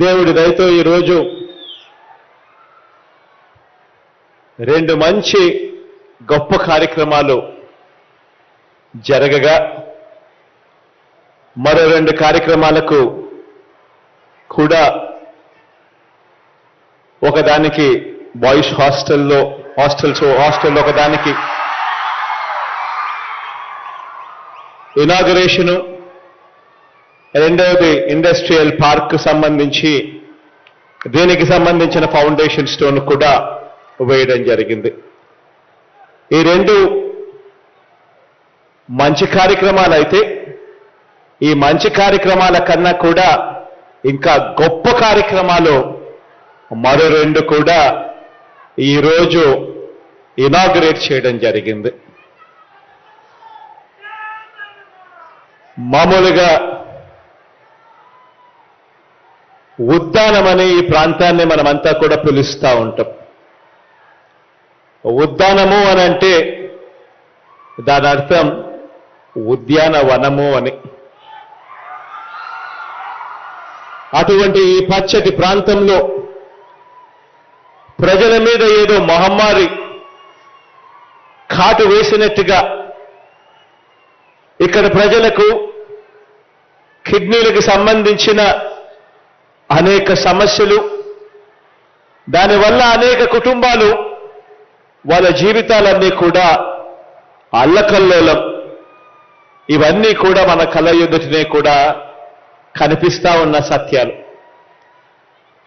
దేవుడి దయతో ఈరోజు రెండు మంచి గొప్ప కార్యక్రమాలు జరగగా మరో రెండు కార్యక్రమాలకు కూడా ఒకదానికి బాయ్స్ హాస్టల్లో హాస్టల్స్ హాస్టల్లో ఒకదానికి. ఇనాగరేషను రెండవది ఇండస్ట్రియల్ పార్క్ సంబంధించి దీనికి సంబంధించిన ఫౌండేషన్ స్టోన్ కూడా వేయడం జరిగింది. ఈ రెండు మంచి కార్యక్రమాలు అయితే ఈ మంచి కార్యక్రమాల కన్నా కూడా ఇంకా గొప్ప కార్యక్రమాలు మరో రెండు కూడా ఈరోజు ఇనాగ్రేట్ చేయడం జరిగింది. మామూలుగా ఉద్దానం అనే ఈ ప్రాంతాన్ని మనమంతా కూడా పిలుస్తూ ఉంటాం. ఉద్దానము అని అంటే దాని అర్థం ఉద్యానవనము అని. అటువంటి ఈ పచ్చటి ప్రాంతంలో ప్రజల మీద ఏదో మహమ్మారి కాటు వేసినట్టుగా ఇక్కడ ప్రజలకు కిడ్నీలకు సంబంధించిన అనేక సమస్యలు దానివల్ల అనేక కుటుంబాలు వాళ్ళ జీవితాలన్నీ కూడా అల్లకల్లోలం. ఇవన్నీ కూడా మన కళ్ళ ఎదుటినే కూడా కనిపిస్తా ఉన్న సత్యాలు.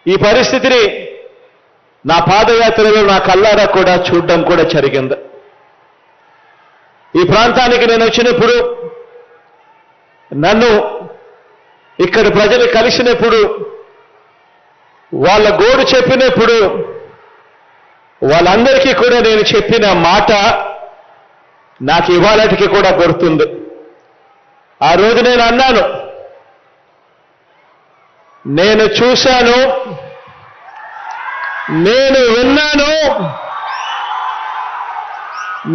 ఈ పరిస్థితిని నా పాదయాత్రలో నా కల్లారా కూడా చూడడం కూడా జరిగింది. ఈ ప్రాంతానికి నేను వచ్చినప్పుడు నన్ను ఇక్కడ ప్రజలు కలిసినప్పుడు వాళ్ళ గోడు చెప్పినప్పుడు వాళ్ళందరికీ కూడా నేను చెప్పిన మాట నాకు ఇవాళటికి కూడా గుర్తుంది. ఆ రోజు నేను అన్నాను నేను చూశాను నేను విన్నాను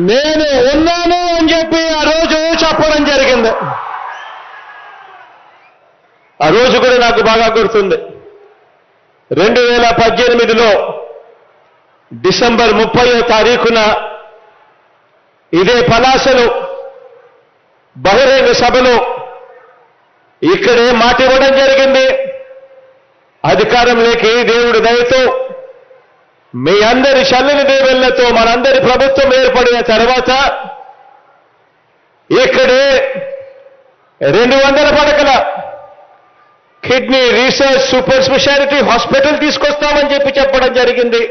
నేను ఉన్నాను అని చెప్పి ఆ రోజు చెప్పడం జరిగింది. ఆ రోజు కూడా నాకు బాగా గుర్తుంది. రెండు వేల పద్దెనిమిదిలో డిసెంబర్ ముప్పయో తారీఖున ఇదే పలాసలో బహిరంగ సభలో ఇక్కడే మాట ఇవ్వడం జరిగింది. అధికారంలోకి దేవుడి దయతో మీ అందరి చల్లని దేవుళ్ళతో మనందరి ప్రభుత్వం ఏర్పడిన తర్వాత ఇక్కడే రెండు వందల పడకల kidney research super speciality hospital తీసుకొస్తామని చెప్పి చెప్పడం జరిగింది.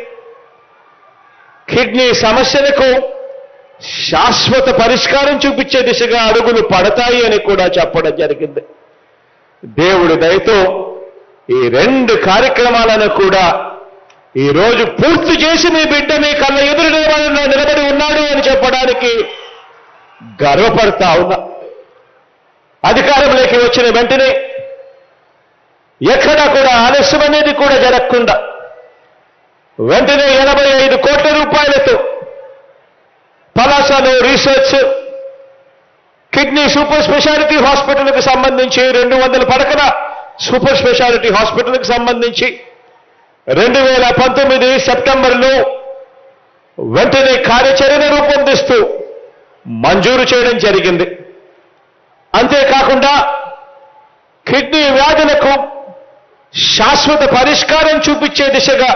కిడ్నీ సమస్యలకు శాశ్వత పరిష్కారం చూపించే దిశగా అడుగులు పడతాయి అని కూడా చెప్పడం జరిగింది. దేవుడి దయతో ఈ రెండు కార్యక్రమాలను కూడా ఈరోజు పూర్తి చేసి మీ బిడ్డ మీ కళ్ళ ఎదురు నిలబడి నిలబడి ఉన్నాడు అని చెప్పడానికి గర్వపడతా ఉన్నా. అధికారంలోకి వచ్చిన వెంటనే ఎక్కడ కూడా ఆలస్యం అనేది కూడా జరగకుండా వెంటనే ఎనభై ఐదు కోట్ల రూపాయలతో పలాసలో రీసెర్చ్ కిడ్నీ సూపర్ స్పెషాలిటీ హాస్పిటల్కి సంబంధించి రెండు వందల పడకల సూపర్ స్పెషాలిటీ హాస్పిటల్కి సంబంధించి రెండు వేల పంతొమ్మిది సెప్టెంబర్లో వెంటనే కార్యాచరణ రూపొందిస్తూ మంజూరు చేయడం జరిగింది. అంతేకాకుండా కిడ్నీ వ్యాధులకు శాశ్వత పరిష్కారం చూపించే దిశగా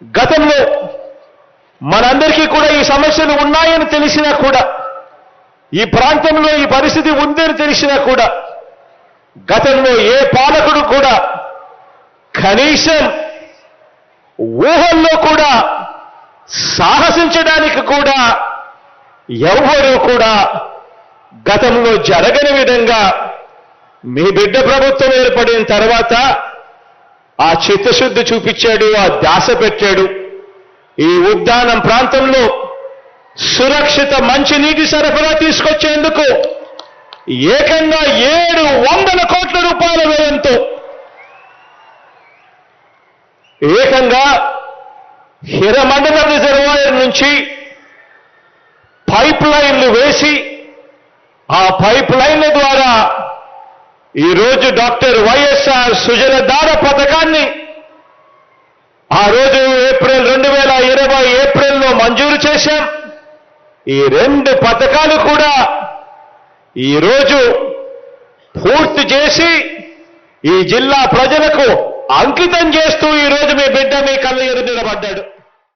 గతంలో మనందరికీ కూడా ఈ సమస్యలు ఉన్నాయని తెలిసినా కూడా ఈ ప్రాంతంలో ఈ పరిస్థితి ఉందని తెలిసినా కూడా గతంలో ఏ పాలకుడు కూడా కనీసం ఊహల్లో కూడా సాహసించడానికి కూడా ఎవరూ కూడా గతంలో జరగని విధంగా మీ బిడ్డ ప్రభుత్వం ఏర్పడిన తర్వాత ఆ చిత్తశుద్ధి చూపించాడు ఆ దాస పెట్టాడు. ఈ ఉద్యానం ప్రాంతంలో సురక్షిత మంచినీటి సరఫరా తీసుకొచ్చేందుకు ఏకంగా ఏడు వందల కోట్ల రూపాయల వ్యయంతో ఏకంగా హిరమండల రిజర్వాయర్ నుంచి పైప్ లైన్లు వేసి ఆ పైప్ లైన్ల ద్వారా ఈరోజు డాక్టర్ వైఎస్ఆర్ సుజలధార పథకాన్ని ఆ రోజు ఏప్రిల్ రెండు వేల ఇరవై ఏప్రిల్లో మంజూరు చేశాం. ఈ రెండు పథకాలు కూడా ఈరోజు పూర్తి చేసి ఈ జిల్లా ప్రజలకు అంకితం చేస్తూ ఈరోజు మీ బిడ్డ మీ కళ్ళ ఎదురు నిలబడ్డాడు.